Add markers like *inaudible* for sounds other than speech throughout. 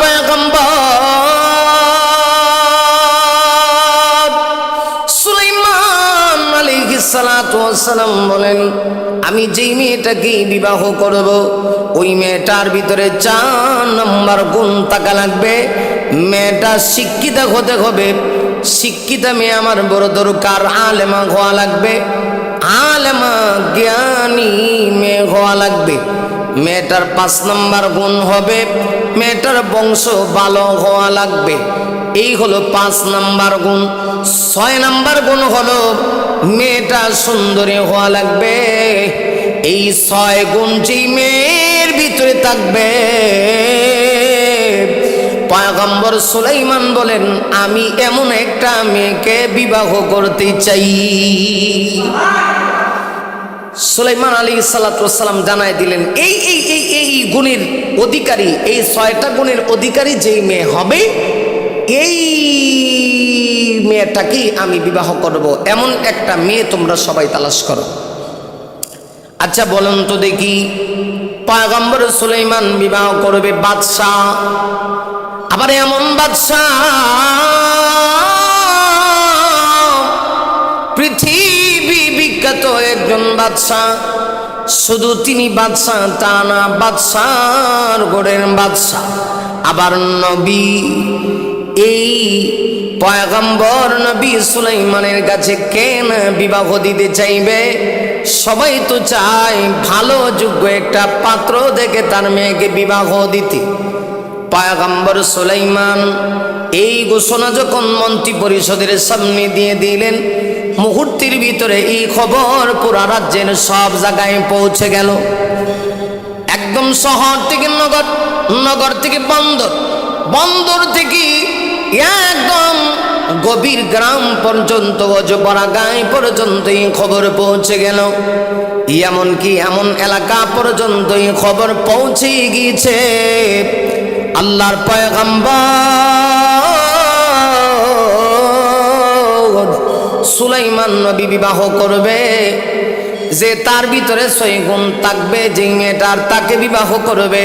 পয়গম্বর সুলাইমান আলাইহিস সালাতু বলেন, আমি যেই মেয়েটাকে বিবাহ করব, ওই মেয়েটার ভিতরে চার নম্বর গুণ থাকা লাগবে। মেয়েটা শিক্ষিতা হতে হবে, শিক্ষিতা মেয়ে আমার বড় দরকার, আলেমা হওয়া লাগবে, আলেমা জ্ঞানী মেয়ে হওয়া লাগবে। মেয়েটার পাঁচ নম্বর গুণ হবে, মেয়েটার বংশ ভালো হওয়া লাগবে। এই হলো পাঁচ নাম্বার গুণ। ছয় নাম্বার গুণ হলো মেয়েটা সুন্দরী হওয়া লাগবে। এই ছয় গুণ যেই মেয়ের ভিতরে থাকবে। পয়গম্বর সুলাইমান বলেন, আমি এমন একটা মেয়েকে বিবাহ করতে চাই। সুলাইমান আলী সাল্লাম জানায় দিলেন এই এই এই এই গুণের অধিকারী, এই ছয়টা গুণের অধিকারী যেই মেয়ে হবে, এই মেয়েটাকেই আমি বিবাহ করব। এমন একটা মেয়ে তোমরা সবাই তালাশ করো। আচ্ছা বলুন তো দেখি, পয়গম্বর সুলাইমান বিবাহ করবে বাদশাহ, আবার এমন বাদশাহ একজন বাদশাহ, শুধু তিনি বাদশাহ, তা না বাদশার গোড়ের বাদশাহ। আবার নবী, এই পয়গম্বর নবী সুলাইমানের কাছে কেন বিবাহ দিতে চাইবে? সবাই তো চায় ভালো যোগ্য একটা পাত্র দেখে তার মেয়েকে বিবাহ দিতে। পয়গম্বর সুলাইমান এই ঘোষণা যখন মন্ত্রী পরিষদের সামনে দিয়ে দিলেন মুহূর্তের ভিতরে এই খবর পুরা রাজ্যের সব জায়গায় পৌঁছে গেল। একদম শহর থেকে নগর নগর থেকে বন্দর বন্দর থেকে একদম গভীর গ্রাম পর্যন্ত অজপরা গায়ে পর্যন্ত এই খবর পৌঁছে গেল। এমনকি এমন এলাকা পর্যন্ত এই খবর পৌঁছে গিয়েছে। আল্লাহর পয়গম্বর সুলাইমান নবী বিবাহ করবে, যে তার ভিতরে ছয় গুণ থাকবে যে মেয়েটার তাকে বিবাহ করবে।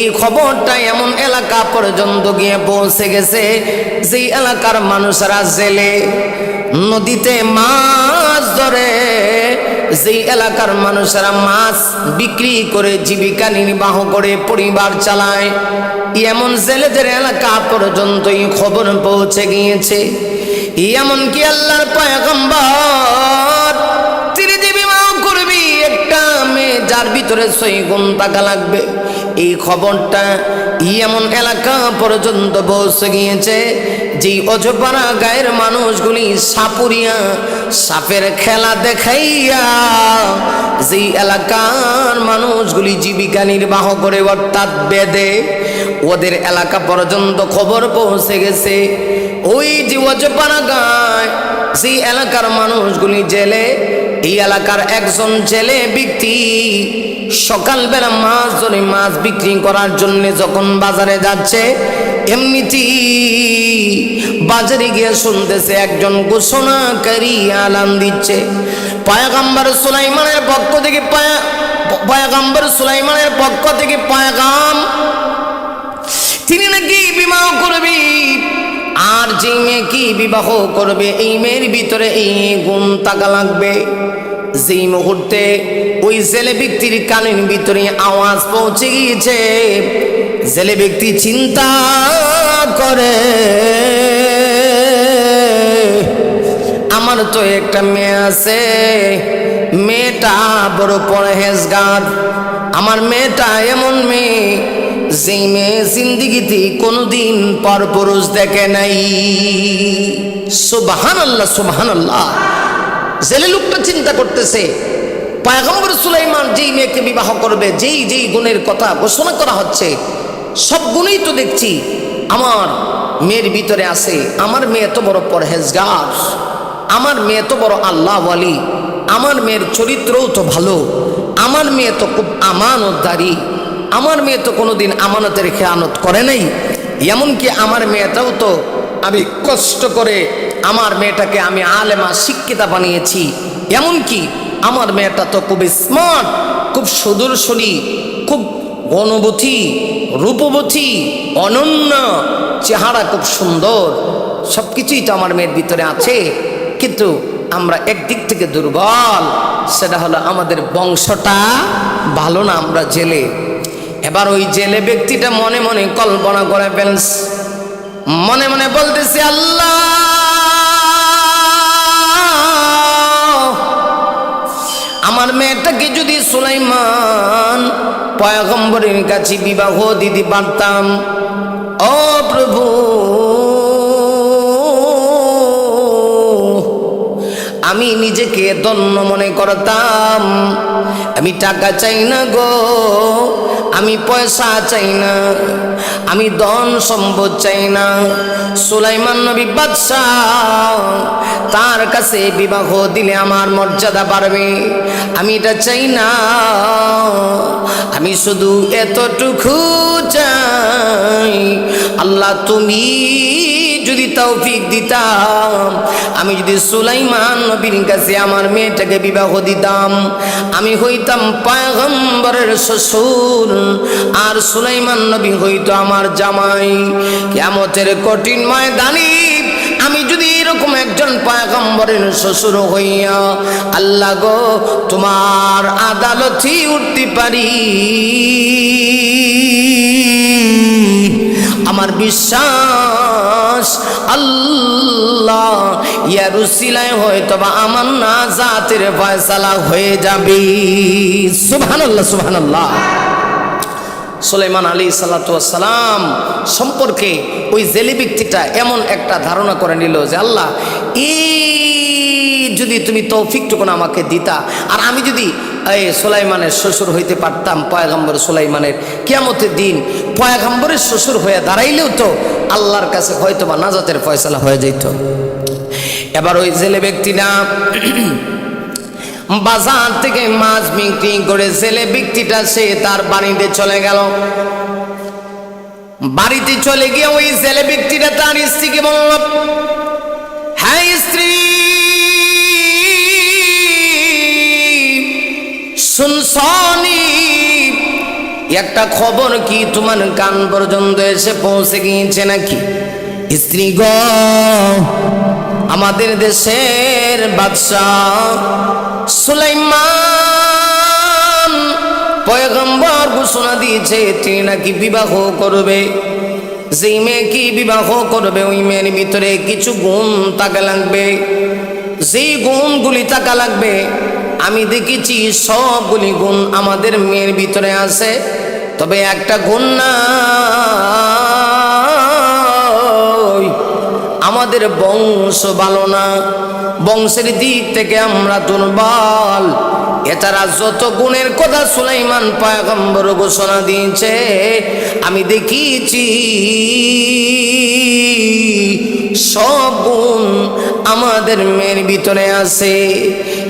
এই খবরটা এমন এলাকা পর্যন্ত গিয়ে পৌঁছে গেছে, যেই এলাকার মানুষরা জেলে, নদীতে মাছ ধরে। যেই এলাকার মানুষেরা মাছ বিক্রি করে জীবিকা নির্বাহ করে, পরিবার চালায়। এমন জেলেদের এলাকা পর্যন্ত এই খবর পৌঁছে গিয়েছে। এমনকি আল্লাহর পয়গম্বর তিনি যে বিবাহ করবি, একটা মেয়ে যার ভিতরে সই গুণ টাকা লাগবে। এই খবরটা এমন এলাকা পর্যন্ত পৌঁছে গিয়েছে যে অজপাড়া গায়ের মানুষগুলি সাপুরিয়া সাপের খেলা দেখাইয়া, যেই এলাকার মানুষগুলি জীবিকা নির্বাহ করে অর্থাৎ বেদে, ওদের এলাকা পর্যন্ত খবর পৌঁছে গেছে। ওই যে অজপাড়া গায়, সেই এলাকার মানুষগুলি জেলে, এই এলাকার একজন জেলে ব্যক্তি সকালবেলা মাছ ধরে মাছ বিক্রি করার জন্য যখন বাজারে যাচ্ছে, এমনিতেই বাজারে গিয়ে শুনতেছে একজন ঘোষণাকারী আলাম দিচ্ছে। পায়াগাম্বার সুলাইমানের পক্ষ থেকে পায়া, পায়াগাম্বার সুলাইমানের পক্ষ থেকে পায়াগাম, তিনি নাকি বিবাহ করবে? আর যে মেয়ে কি বিবাহ করবে, এই মেয়ের ভিতরে এই গুণ টাকা লাগবে। যেই মুহূর্তে ওই জেলে ব্যক্তির কানের ভিতরে আওয়াজ পৌঁছে গিয়েছে, জেলে ব্যক্তি চিন্তা করে, আমার তো একটা মেয়ে আছে, মেয়েটা বড় পরহেজগার, আমার মেয়েটা এমন মেয়ে যেই মেয়ে জিন্দিগিতে কোনোদিন পর পুরুষ দেখে নাই। সুবাহান আল্লাহ সুবাহান আল্লাহ জেলে লোকটা চিন্তা করতেছে, পায়গম্বর সুলাইমান যেই মেয়েকে বিবাহ করবে, যেই যেই গুণের কথা ঘোষণা করা হচ্ছে, সব গুণেই তো দেখছি, আমার মেয়ের ভিতরে আছে, আমার মেয়ে তো বড় পরহেজগার, আমার মেয়ে তো বড় আল্লাহ ওয়ালি, আমার মেয়ের চরিত্রও তো ভালো, আমার মেয়ে তো খুব আমানতদারি। আমার মেয়ে তো কোনোদিন আমানতের খেয়ানত করে নাই। এমনকি আমার মেয়েটাও তো আমি কষ্ট করে আমার মেয়েটাকে আমি আলেমা শিক্ষিতা বানিয়েছি। এমনকি আমার মেয়েটা তো খুব স্মার্ট খুব সুদূরশনী, খুব অনুভূতি রূপবতী, অনন্য, চেহারা খুব সুন্দর। সব কিছুই তো আমার মেয়ের ভিতরে আছে। কিন্তু আমরা একদিক থেকে দুর্বল, সেটা হলো আমাদের বংশটা ভালো না আমরা জেলে। এবার ওই জেলে ব্যক্তিটা মনে মনে কল্পনা করে ফেলস। মনে মনে বলতেছে, আল্লাহ, আমার মেয়েটাকে যদি সুলাইমান পয়গম্বরের কাছে বিবাহ দিতে পারতাম, ও প্রভু, আমি নিজেকে ধন্য মনে করতাম। আমি টাকা চাই না গো আমি পয়সা চাই না, আমি ধন সম্পদ চাই না। সুলাইমান নবী বাদশাহ তার কাছে বিবাহ দিলে আমার মর্যাদা বাড়বে। আমি এটা চাই না, আমি শুধু এতটুকু চাই, আল্লাহ তুমি যদি তৌফিক দিতাম, আমি যদি সুলাইমান নবীর কাছে আমার মেয়েটাকে বিবাহ দিতাম, আমি হইতাম পায়গম্বরের শ্বশুর, আর সুলাইমান নবী হইতো আমার জামাই। কেমতের কঠিন ময়দানি আমি যদি এরকম একজন পায়গম্বরের শ্বশুর হইয়া, আল্লাহ গো, তোমার আদালতে উঠতে পারি। আমার বিশ্বাস আল্লাহ ইয়ারুসিলায় হয়তো বা আমার না জাতের ফয়সালা হয়ে যাবে। সুবহানাল্লাহ সুবহানাল্লাহ। সুলাইমান আলী সাল্লাম সম্পর্কে ওই জেলে ব্যক্তিটা এমন একটা ধারণা করে নিল যে, আল্লাহ, এই যদি তুমি তৌফিকটুকুন আমাকে দিতা, আর আমি যদি এই সোলাইমানের শ্বশুর হইতে পারতাম, পয়গম্বর সোলাইমানের কিয়ামতের দিন। পয়গম্বরের শ্বশুর হয়ে দাঁড়াইলেও তো আল্লাহর কাছে হয়তো বা নাজাতের ফয়সালা হয়ে যেত এবার ওই জেলে ব্যক্তিটা *clears throat* বাজার থেকে মাছ বিক্রি করে জেলে ব্যক্তিটা সে তার বাড়িতে চলে গেল। বাড়িতে চলে গিয়ে ওই জেলে ব্যক্তিটা তার স্ত্রীকে বলল হ্যাঁ স্ত্রী শুনছনি একটা খবর কি তোমার কান পর্যন্ত এসে পৌঁছে গিয়েছে নাকি? স্ত্রী গ, আমাদের দেশের বাদশাহ সুলাইমান পয়গম্বর ঘোষণা দিয়েছে, তিনি নাকি বিবাহ করবে। যেই মেয়ে কি বিবাহ করবে, ওই মেয়ের ভিতরে কিছু গুণ তাকে লাগবে। যেই গুণগুলি তাকা লাগবে আমি দেখেছি সবগুলি গুণ আমাদের মেয়ের ভিতরে আছে। তবে একটা গুণ না আমাদের বংশ ভালো না। বংশের দিক থেকে আমরা দুর্বল। এছাড়া যত গুণের কথা সুলাইমান পায়গম্বর ঘোষণা দিয়েছে, আমি দেখিছি সব গুণ আমাদের মেয়ের ভিতরে আছে।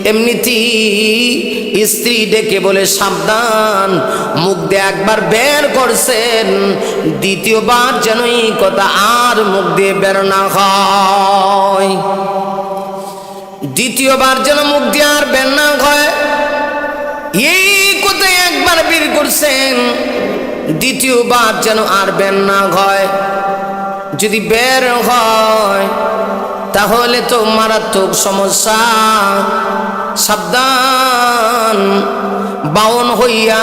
এমনিতেই স্ত্রী ডেকে বলে, সাবধান, মুখ দিয়ে একবার বের করছেন। দ্বিতীয়বার যেন এই কথা আর মুখ দিয়ে বের না হয়। দ্বিতীয়বার যেন মুখ দিয়ে আর বের না হয়। এই কথা একবার বের করছেন। দ্বিতীয়বার যেন আর বের না হয়। যদি বের হয়, তাহলে তো মারাত্মক সমস্যা। সাবধান। বাউন হইয়া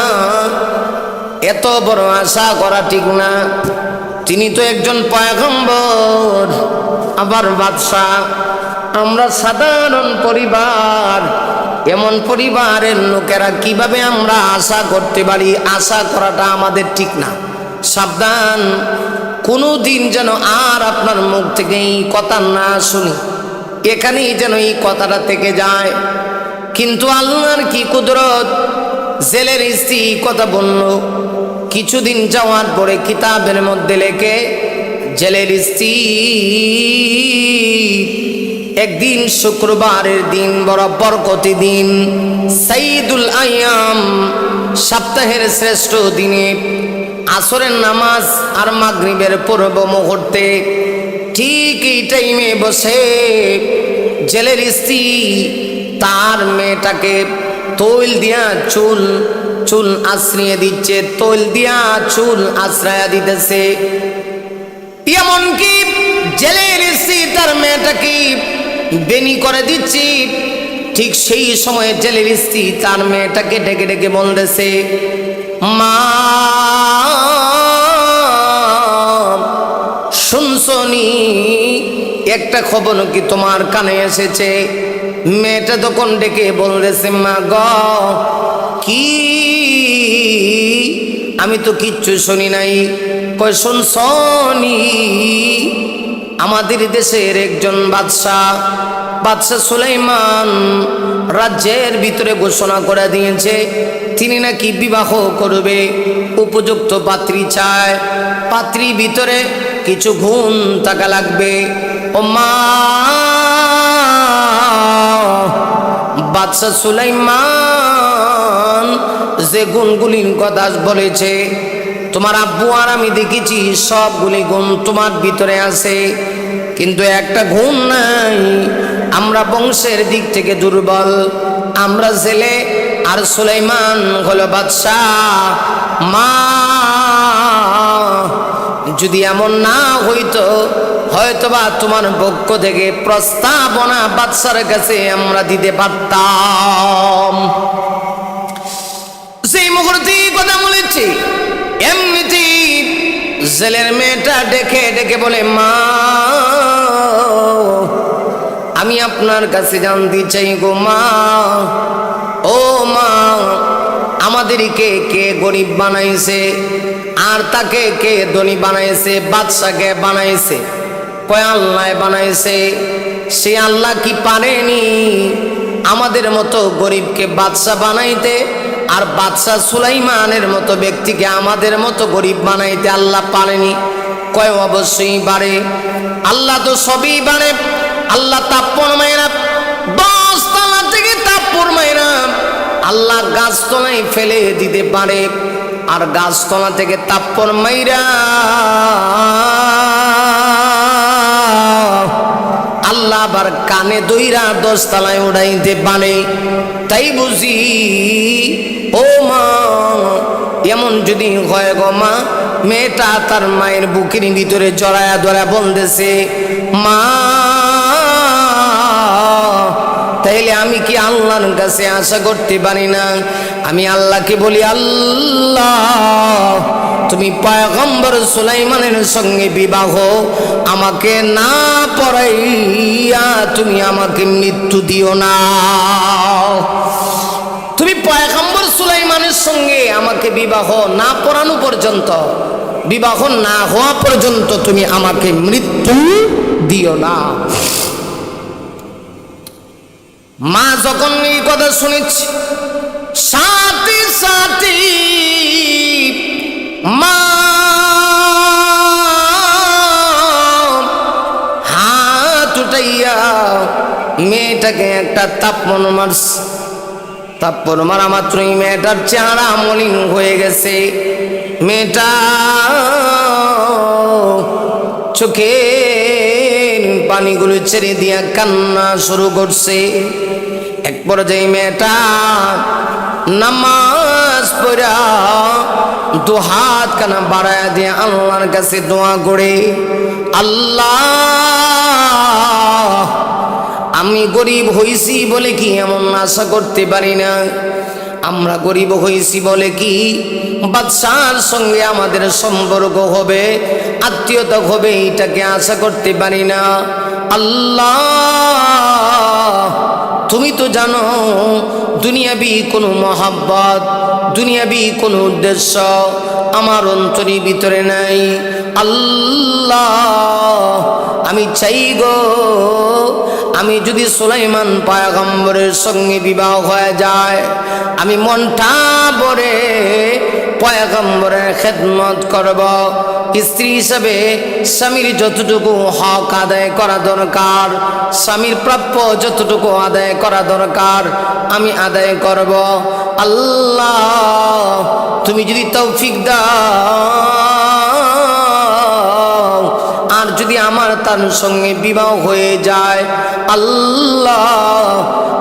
এত বড় আশা করা ঠিক না। তিনি তো একজন পয়গম্বর, আবার বাদশাহ। আমরা সাধারণ পরিবার, এমন পরিবারের লোকেরা কীভাবে আমরা আশা করতে পারি? আশা করাটা আমাদের ঠিক না। সাবধান। কোনো দিন যেন আর আপনার মুখ থেকে এই কথা না শুনি। এখানেই যেন এই কথাটা থেকে যায়। কিন্তু আল্লাহর কি কুদরত? জেলের স্ত্রী কথা বলল, কিছুদিন যাওয়ার পরে কিতাবের মধ্যে লেখে, জেলের স্ত্রী একদিন শুক্রবারের দিন বড় বরকতি দিন। সাইদুল আয়াম, সপ্তাহের শ্রেষ্ঠ দিনে আসরের নামাজ আর মাগরিবের পূর্ব মুহূর্তে ঠিক এই টাইমে বসে জেলের স্ত্রী তার মেয়েটাকে তৈল দিয়া চুল চুল আশ্রিয়ে দিচ্ছে, তৈল দিয়া চুল আশ্রয়া দিতেছে। এমনকি জেলের স্ত্রী তার মেয়েটাকে বেনি করে দিচ্ছি। ঠিক সেই সময়ে জেলের স্ত্রী তার মেয়েটাকে ডেকে ডেকে বলতেছে, মা শুনছনি একটা খবর কি তোমার কানে এসেছে? মেয়েটা তখন ডেকে বলতেছে মা গ, কি? আমি তো কিচ্ছু শুনি নাই। কয় শুনছনি আমাদের দেশের একজন বাদশাহ বাদশাহ সুলাইমান রাজ্যের ভিতরে ঘোষণা করে দিয়েছে, তিনি নাকি বিবাহ করবে, উপযুক্ত পাত্রী চায় পাত্রী ভিতরে কিছু গুণ টাকা লাগবে। ও মা বাদশাহ সুলাইমান যে গুণগুলির কথা বলেছে, তোমার আব্বু আর আমি দেখেছি, সবগুলি গুণ তোমার ভিতরে আছে। কিন্তু একটা গুণ নাই, আমরা বংশের দিক থেকে দুর্বল। আমরা জেলে আর সুলাইমান হলো বাদশাহ। মা যদি এমন না হইতো, হয়তোবা তোমার পক্ষ থেকে প্রস্তাবনা বাদশার কাছে আমরা দিতে পারতাম। সেই মুহূর্তে কথা বলেছি এমনিতে জেলের মেয়েটা ডেকে ডেকে বলে, মা, আমি আপনার কাছে জানতে চাই গো মা। ও মা আমাদেরকে কে গরিব বানাইছে? আর তাকে কে ধনী বানাইছে? বাদশাকে বানাইছে? কয় আল্লাহ বানাইছে? সে আল্লাহ কি পারেনি? আমাদের মতো গরিবকে বাদশাহ বানাইতে আর বাদশাহ সুলাইমানের মতো ব্যক্তিকে আমাদের মতো গরিব বানাইতে আল্লাহ পারেনি? কয় অবশ্যই বাড়ে আল্লাহ তো সবই বাড়ে আল্লাহ তাপ্পর মায়েরা আল্লাহ গাছতলায় ফেলে দিতে পারে। আর গাছতলা থেকে তাপ্পর মাইরা আল্লাহ আবার কানে দইরা দশতলায় উড়াইতে পারে। তাই বুঝি, ও মা, এমন যদি হয় গো মা, মেয়েটা তার মায়ের বুকের ভিতরে জড়ায়া ধরা বলতেছে, মা তাইলে আমি কি আল্লাহর কাছে আশা করতে পারি না? আমি আল্লাহকে বলি, আল্লাহ, তুমি পয়গম্বর সুলাইমানের সঙ্গে বিবাহ আমাকে না পড়াইয়া তুমি আমাকে মৃত্যু দিও না। তুমি পয়গম্বর সুলাইমানের সঙ্গে আমাকে বিবাহ না পড়ানো পর্যন্ত, বিবাহ না হওয়া পর্যন্ত তুমি আমাকে মৃত্যু দিও না। মা যখন এই কথা শুনেছি, সাথে সাথে মা হাত উঠাইয়া মেয়েটাকে একটা তাপমন মারছে। তারপর মারা মাত্রই মেয়েটার চেহারা মলিন হয়ে গেছে। মেয়েটা চোখের পানিগুলো ছেড়ে দিয়া কান্না শুরু করছে। এক পর্যায়ে মেয়েটা নামাজ পড়া দু হাত কানা বাড়ায় দিয়ে আল্লাহর কাছে দোয়া করে, আল্লাহ, আমি গরিব হইছি বলে কি এমন আশা করতে পারি না? আমরা গরিব হইছি বলে কি বাদশার সঙ্গে আমাদের সম্পর্ক হবে, আত্মীয়তা হবে এটাকে আশা করতে পারি না? আল্লাহ, তুমি তো জানো দুনিয়াবি কোনো মহাব্বত, দুনিয়াবি কোনো উদ্দেশ্য আমার অন্তরের ভিতরে নাই। আল্লাহ, আমি চাই গো, আমি যদি সুলাইমান পায়গম্বরের সঙ্গে বিবাহ হয়ে যায়, আমি মনটা ভরে পয়গম্বরের খেদমত করব। স্ত্রী হিসাবে স্বামীর যতটুকু হক আদায় করা দরকার, স্বামীর প্রাপ্য যতটুকু আদায় করা দরকার, আমি আদায় করব। আল্লাহ, তুমি যদি তৌফিক দাও, আর যদি আমার তার সঙ্গে বিবাহ হয়ে যায়, আল্লাহ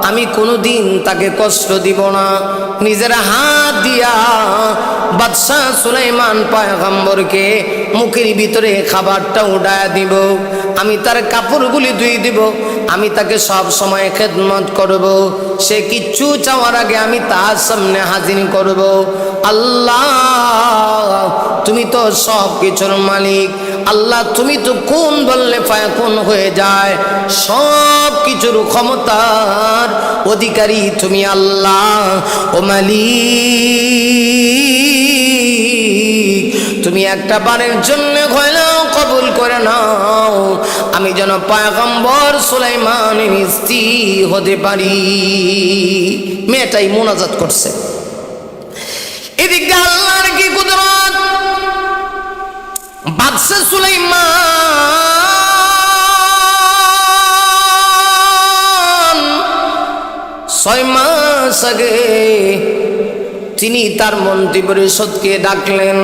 আমি কোনোদিন তাকে কষ্ট দিব না। নিজের হাত দিয়া বাদশাহ সুলাইমান পায়গম্বরকে মুখের ভিতরে খাবারটা উড়ায় দিব। আমি তার কাপড়গুলি ধুই দিব। আমি তাকে সব সময় খেদমত করব। সে কিচ্ছু চাওয়ার আগে আমি তার সামনে হাজির করব। আল্লাহ, তুমি তো সব কিছুর মালিক। আল্লাহ, তুমি তো কোন বললে ফায়াকুন হয়ে যায়। সব কিছুর ক্ষমতার অধিকারী তুমি আল্লাহ ও মালিক। তুমি একটা বারের জন্য হইলেও কবুল করে নাও। আমি যেন পায়গম্বর সুলাইমানের স্ত্রী হতে পারি। মেয়েটাই মোনাজাত করছে। এদিক আল্লাহর কি কুদরত? বাদশাহ সুলাইমান। ছয় মাস আগে তিনি তার মন্ত্রী পরিষদকে ডাকলেন।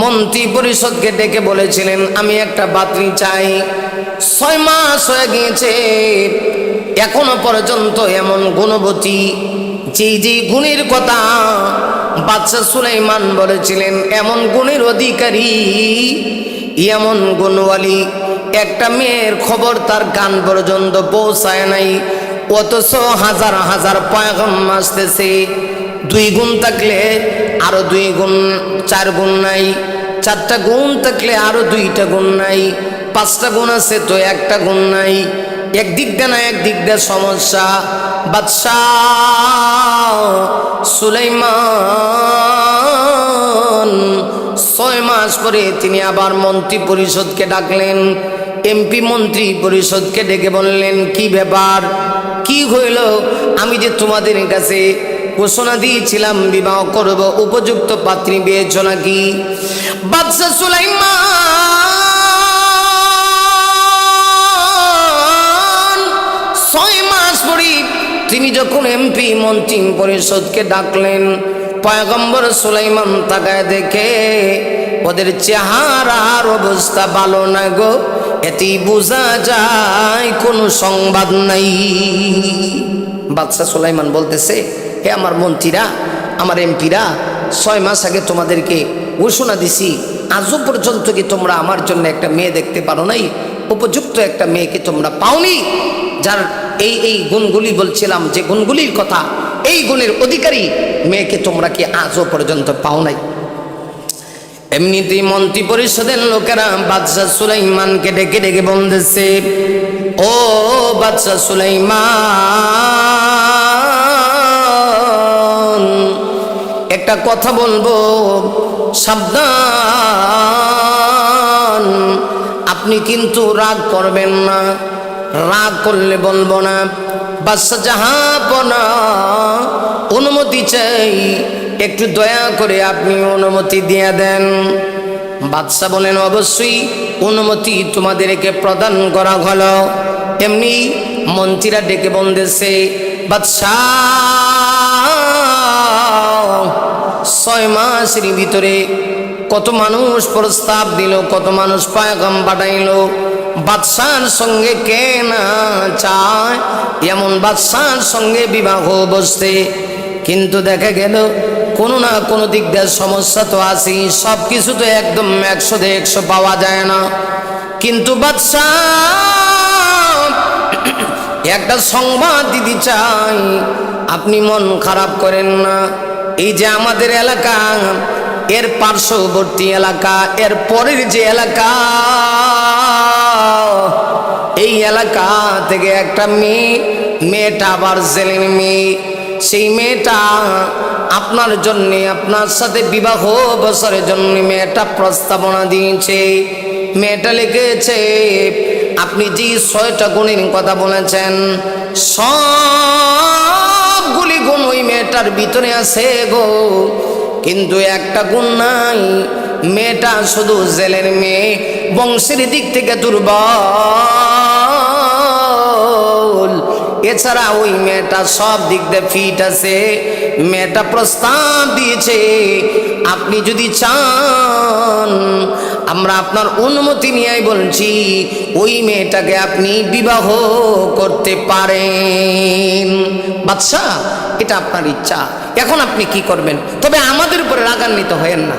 মন্ত্রী পরিষদকে ডেকে বলেছিলেন, আমি একটা বাতরি চাই। ছয় মাস হয়ে গিয়েছে। এখনও পর্যন্ত এমন গুণবতী যে যে গুণের কথা বাদশাহ সুলাইমান বলেছিলেন, এমন গুণের অধিকারী, এমন গুণওয়ালি, একটা মেয়ের খবর তার গান পর্যন্ত পৌঁছায় নাই। অথচ হাজার হাজার পয়গম আসতেছে। দুই গুণ থাকলে আরও দুই গুণ, চার গুণ নাই। চারটা গুণ থাকলে আরও দুইটা গুণ নাই। পাঁচটা গুণ আছে তো একটা গুণ নাই। একদিক দিয়ে না একদিক দিয়ে সমস্যা। বাদশাহ সুলাইমান ছয় মাস পরে তিনি আবার মন্ত্রী পরিষদকে ডাকলেন। এমপি মন্ত্রী পরিষদকে ডেকে বললেন, কি ব্যাপার? কি হইল? আমি যে তোমাদের কাছে ঘোষণা দিয়েছিলাম, বিবাহ করব, উপযুক্ত পাত্রী পেয়েছ নাকি? বাদশাহ সুলাইমান ছয় মাস পরে তিনি যখন এমপি মন্ত্রী পরিষদকে ডাকলেন, পয়গম্বর সুলাইমান তাকায় দেখে ওদের চেহারার অবস্থা ভালো না গো, এতেই বোঝা যায় কোনো সংবাদ নাই। বাদশাহ সুলাইমান বলতেছে হে আমার মন্ত্রীরা, আমার এমপিরা, ছয় মাস আগে তোমাদেরকে ঘোষণা দিছি আজও পর্যন্ত কি তোমরা আমার জন্য একটা মেয়ে দেখতে পারো নাই? উপযুক্ত একটা মেয়েকে তোমরা পাওনি? যার এই এই গুণগুলি বলছিলাম যে গুণগুলির কথা, এই গুণের অধিকারী মেয়েকে তোমরা কি আজও পর্যন্ত পাও নাই? এমনিতেই মন্ত্রী পরিষদের লোকেরা বাদশাহ সুলাইমানকে ডেকে ডেকে বলতেছে, ও বাদশাহ সুলাইমান! একটা কথা বলব, সাবধান। আপনি কিন্তু রাগ করবেন না, রাগ করলে বলব না। বাদশাহ জাহাপনা অনুমতি চাই, একটু দয়া করে আপনি অনুমতি দিয়ে দেন। বাদশাহ বলেন, অবশ্যই অনুমতি তোমাদেরকে প্রদান করা হলো এমনি মন্ত্রীরা ডেকে বন্দেছে বাদশাহ ছয় মাসের ভিতরে কত মানুষ প্রস্তাব দিল, কত মানুষ পায়গাম পাঠাইল বাদশার সঙ্গে কে না চায়? এমন বাদশার সঙ্গে বিবাহ বসতে। কিন্তু দেখা গেল, কোনো না কোনো দিক দিয়ে সমস্যা তো আছেই সব কিছু তো একদম একশো দে একশো পাওয়া যায় না। কিন্তু বাদশাহ, একটা সংবাদ দিতে চাই, আপনি মন খারাপ করেন না। এই যে আমাদের এলাকা, এর পার্শ্ববর্তী এলাকা, এর পরের যে এলাকা, এই এলাকা থেকে একটা মেয়ে, মেয়েটা আবার জেলের মেয়ে। সেই মেয়েটা আপনার জন্যে, আপনার সাথে বিবাহ বছরের জন্য মেয়েটা প্রস্তাবনা দিয়েছে। মেয়েটা লিখেছে, আপনি যে ছয়টা গুণের কথা বলেছেন সবগুলি গুণ ওই মেয়েটার ভিতরে আছে গো। কিন্তু একটা গুণ নাই, মেয়েটা শুধু জেলের মেয়ে, বংশের দিক থেকে দুর্বল। এছাড়া ওই মেয়েটা সব দিক দিয়ে ফিট আছে। মেয়েটা প্রস্তাব দিয়েছে, আপনি যদি চান আমরা আপনার অনুমতি নিয়ে বলছি, ওই মেয়েটাকে আপনি বিবাহ করতে পারেন। বাদশা এটা আপনার ইচ্ছা। এখন আপনি কি করবেন? তবে আমাদের উপরে রাগান্বিত হয়েন না।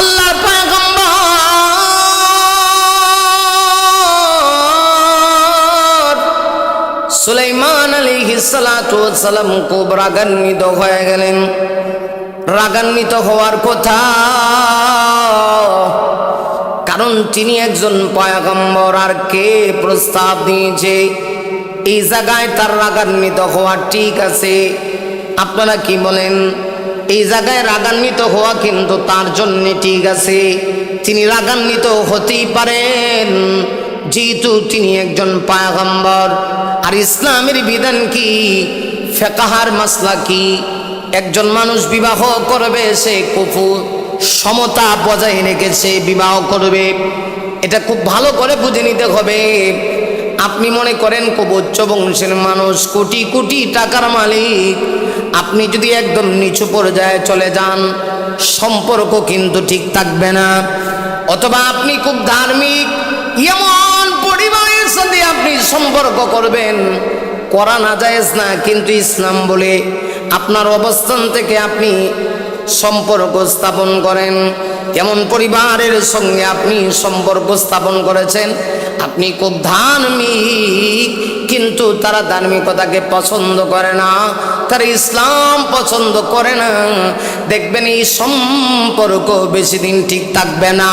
আল্লাহ সুলাইমান আলাইহিস সালাতু ওয়াস সালাম খুব রাগান্বিত হয়ে গেলেন। রাগান্বিত হওয়ার কথা। কারণ তিনি একজন পয়গম্বর, আর কে প্রস্তাব দিয়েছে? এই জায়গায় তার রাগান্বিত হওয়া ঠিক আছে। আপনারা কি বলেন? এই জায়গায় রাগান্বিত হওয়া কিন্তু তার জন্য ঠিক আছে। তিনি রাগান্বিত হতেই পারেন, যেহেতু তিনি একজন পায়গম্বর। আর ইসলামের বিধান কি? ফেকাহার মাসলা কি? একজন মানুষ বিবাহ করবে, সে কুফু সমতা বজায় রেখেছে বিবাহ করবে। এটা খুব ভালো করে বুঝে নিতে হবে। আপনি মনে করেন খুব বংশের মানুষ, কোটি কোটি টাকার মালিক। আপনি যদি একদম নিচু পর্যায়ে চলে যান, সম্পর্ক কিন্তু ঠিক থাকবে না। অথবা আপনি খুব ধার্মিক, এমন পরিবারের সাথে আপনি সম্পর্ক করবেন। করা না যায়জ না, কিন্তু ইসলাম বলে আপনার অবস্থান থেকে আপনি সম্পর্ক স্থাপন করেন। কেমন পরিবারের সঙ্গে আপনি সম্পর্ক স্থাপন করেছেন? আপনি খুব ধার্মিক, কিন্তু তারা ধার্মিকতাকে পছন্দ করে না। তারা ইসলাম পছন্দ করে না। দেখবেন এই সম্পর্ক বেশি দিন ঠিক থাকবে না।